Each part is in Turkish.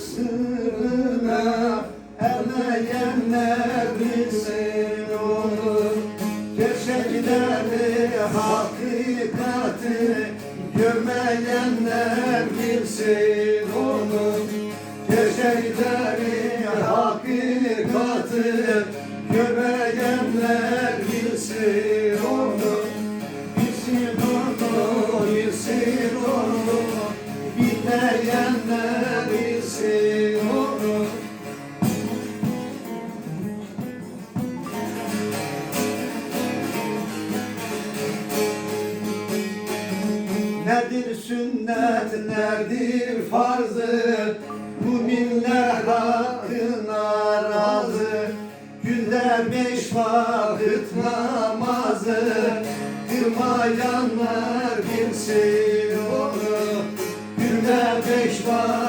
sırrına ermeyenler bilsin onu Gerçek derdi, hakikati görmeyenler bilsin onu Gerçek derdi, hakikati görmeyenler bilsin onu Bilsin onu, bilsin onu, bilmeyenler bilsin Nedir sünnet, nedir farzı? Müminler hakkına razı. Günde beş vakit namazı. Kırmayanlar bilsin onu. Günde beş vakit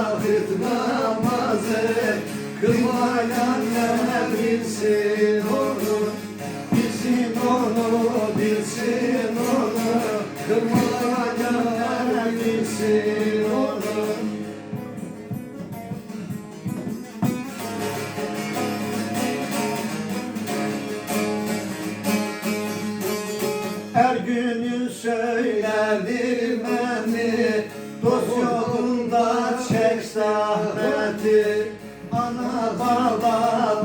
Kırmayanlar bilsin onu Bilsin onu, bilsin onu Kırmayanlar bilsin onu Her günü söylerdir beni Dost çek zahmeti para